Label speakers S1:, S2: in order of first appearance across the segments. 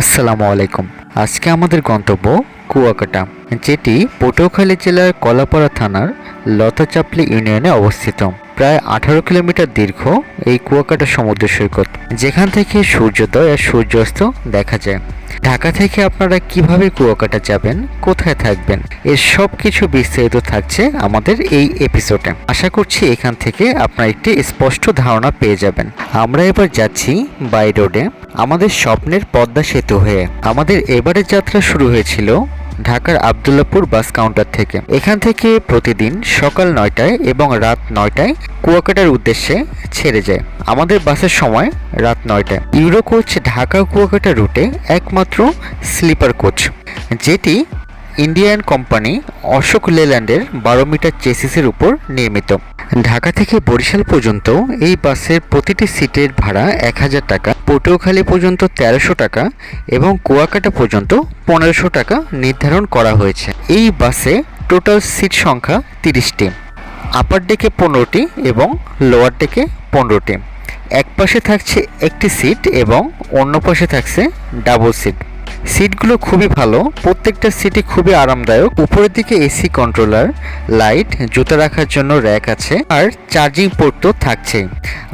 S1: আসসালামু আলাইকুম। আজকে আমাদের গন্তব্য কুয়াকাটা, যেটি পটুয়াখালী জেলার কলাপাড়া থানার লতাচাপলি ইউনিয়নে অবস্থিত। প্রায় আঠারো কিলোমিটার দীর্ঘ এই কুয়াকাটা সমুদ্র সৈকত, যেখান থেকে সূর্যোদয় আর সূর্যাস্ত দেখা যায়। ঢাকা থেকে আপনারা কীভাবে কুয়াকাটা যাবেন, কোথায় থাকবেন, এর সব কিছু বিস্তারিত থাকছে আমাদের এই এপিসোডে আশা করছি এখান থেকে আপনারা একটি স্পষ্ট ধারণা পেয়ে যাবেন। আমরা এবার যাচ্ছি বাই রোডে। আমাদের স্বপ্নের পদ্মা সেতু হয়ে আমাদের এবারের যাত্রা শুরু হয়েছিল ঢাকার আবদুল্লাপুর বাস কাউন্টার থেকে। এখান থেকে প্রতিদিন সকাল নয়টায় এবং রাত নয়টায় কুয়াকাটার উদ্দেশ্যে ছেড়ে যায়। আমাদের বাসের সময় রাত নয়টায়। ইউরো কোচ ঢাকা কুয়াকাটা রুটে একমাত্র স্লিপার কোচ, যেটি ইন্ডিয়ান কোম্পানি অশোক লেল্যান্ডের বারো মিটার চেসিসের উপর নির্মিত। ঢাকা থেকে বরিশাল পর্যন্ত এই বাসের প্রতিটি সিটের ভাড়া এক হাজার টাকা। পটুয়াখালী পর্যন্ত তেরোশো টাকা এবং কুয়াকাটা পর্যন্ত পনেরোশো টাকা নির্ধারণ করা হয়েছে। এই বাসে টোটাল সিট সংখ্যা তিরিশটি। আপার ডেকে পনেরোটি এবং লোয়ার ডেকে পনেরোটি। এক পাশে থাকছে একটি সিট এবং অন্য পাশে থাকছে ডাবল সিট সিটগুলো খুবই ভালো, প্রত্যেকটা সিটই খুবই আরামদায়ক। উপরের দিকে এসি কন্ট্রোলার লাইট জুতা রাখার জন্য র্যাক আছে, আর চার্জিং পোর্ট তো থাকছেই।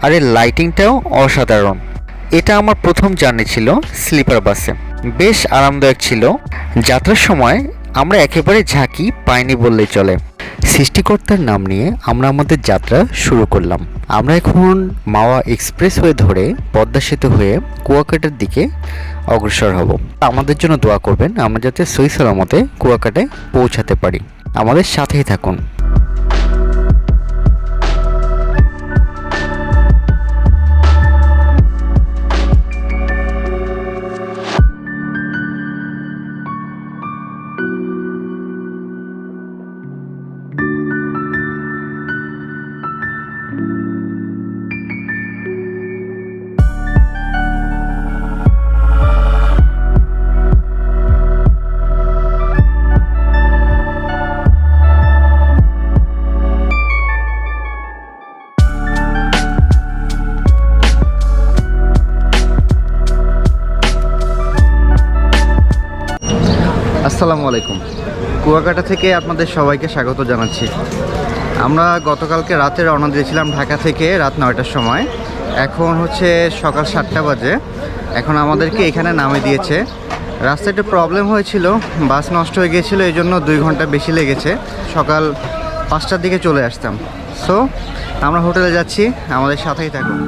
S1: আর এর লাইটিংটাও অসাধারণ। এটা আমার প্রথম জার্নি ছিল স্লিপার বাসে। বেশ আরামদায়ক ছিল। যাত্রার সময় আমরা একেবারে ঝাঁকি পাইনি বললেই চলে। সৃষ্টিকর্তার নাম নিয়ে আমরা আমাদের যাত্রা শুরু করলাম। আমরা এখন মাওয়া এক্সপ্রেস হয়ে ধরে পদ্মা সেতু হয়ে কুয়াকাটার দিকে অগ্রসর হব। আমাদের জন্য দোয়া করবেন, আমরা যাতে সই সালামতে কুয়াকাটায় পৌঁছাতে পারি। আমাদের সাথেই থাকুন।
S2: আসসালামু আলাইকুম। কুয়াকাটা থেকে আপনাদের সবাইকে স্বাগত জানাচ্ছি। আমরা গতকালকে রাতে রওনা দিয়েছিলাম ঢাকা থেকে রাত নয়টার সময়। এখন হচ্ছে সকাল সাতটা বাজে। এখন আমাদেরকে এখানে নামে দিয়েছে। রাস্তায় একটু প্রবলেম হয়েছিল, বাস নষ্ট হয়ে গিয়েছিল, এই জন্য দুই ঘণ্টা বেশি লেগেছে। সকাল পাঁচটার দিকে চলে আসতাম। সো আমরা হোটেলে যাচ্ছি, আমাদের সাথেই থাকুন।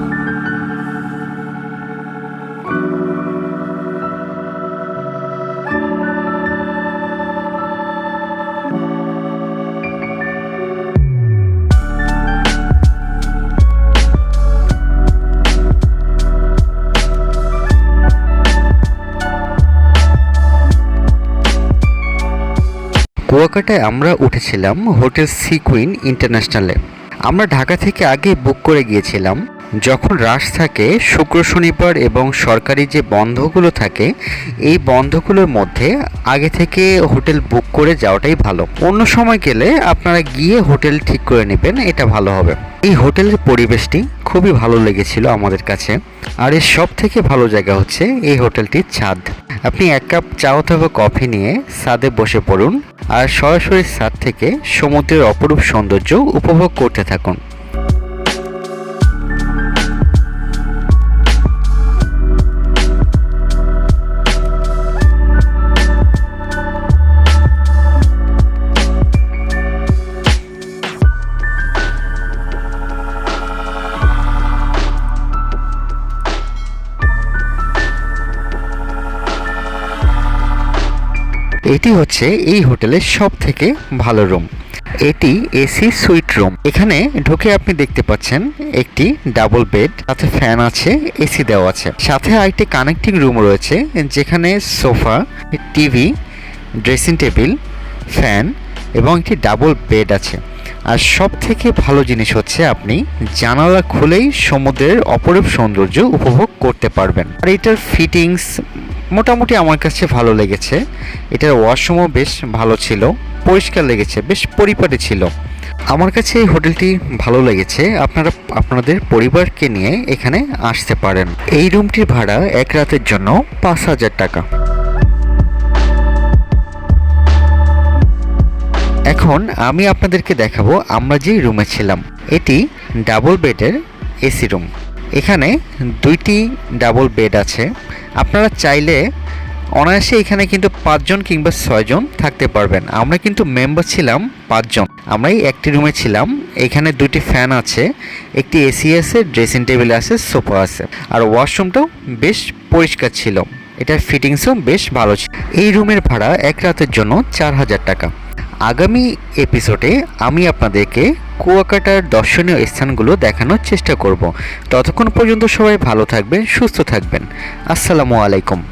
S1: কুয়াকাটায় আমরা উঠেছিলাম হোটেল সি কুইন ইন্টারন্যাশনালে। আমরা ঢাকা থেকে আগে বুক করে গিয়েছিলাম, যখন রাশ থাকে, শুক্র শনিবার এবং সরকারি যে বন্ধগুলো থাকে, এই বন্ধগুলোর মধ্যে আগে থেকে হোটেল বুক করে যাওয়াটাই ভালো। অন্য সময় গেলে আপনারা গিয়ে হোটেল ঠিক করে নেবেন, এটা ভালো হবে। এই হোটেলের পরিবেশটি খুবই ভালো লেগেছিল আমাদের কাছে। আর এর সব থেকে ভালো জায়গা হচ্ছে এই হোটেলটির ছাদ। আপনি এক কাপ চা অথবা কফি নিয়ে ছাদে বসে পড়ুন। আর সরাসরি ছাদ থেকে সমুদ্রের অপরূপ সৌন্দর্য উপভোগ করতে থাকুন। এটি হচ্ছে এই হোটেলের সব থেকে ভালো রুম। এটি এসি সুইট রুম। এখানে ঢুকে আপনি দেখতে পাচ্ছেন একটি ডাবল বেড, সাথে ফ্যান আছে, এসি দেওয়া আছে। সাথে আরেকটি কানেক্টিং রুম রয়েছে, যেখানে sofa, TV, dressing table, fan এবং একটি ডাবল বেড আছে। আর সব থেকে ভালো জিনিস হচ্ছে আপনি জানালা খুলেই সমুদ্রের অপরূপ সৌন্দর্য উপভোগ করতে পারবেন। আর এটার ফিটিংস মোটামুটি আমার কাছে ভালো লেগেছে। এটার ওয়াশরুমও বেশ ভালো ছিল, পরিষ্কার লেগেছে, বেশ পরিপাটি ছিল। আমার কাছে এই হোটেলটি ভালো লেগেছে। আপনারা, আপনাদের পরিবারকে নিয়ে এখানে আসতে পারেন। এই রুমটির ভাড়া এক রাতের জন্য পাঁচ হাজার টাকা। এখন আমি আপনাদেরকে দেখাবো আমরা যে রুমে ছিলাম। এটি ডাবল বেডের এসি রুম। এখানে দুইটি ডাবল বেড আছে। আপনারা চাইলে অনায়াসে এখানে কিন্তু পাঁচজন কিংবা ছয়জন থাকতে পারবেন। আমরা কিন্তু মেম্বার ছিলাম পাঁচজন। আমরা এই একটি রুমে ছিলাম। এখানে দুটি ফ্যান আছে, একটি এসি আছে ড্রেসিং টেবিল আছে সোফা আছে। আর ওয়াশরুমটাও বেশ পরিষ্কার ছিল। এটার ফিটিংসও বেশ ভালো ছিল। এই রুমের ভাড়া এক রাতের জন্য চার হাজার টাকা। আগামী এপিসোডে আমি আপনাদেরকে কুয়াকাটার দর্শনীয় স্থানগুলো দেখানোর চেষ্টা করব। ততক্ষণ পর্যন্ত সবাই ভালো থাকবেন, সুস্থ থাকবেন। আসসালামু আলাইকুম।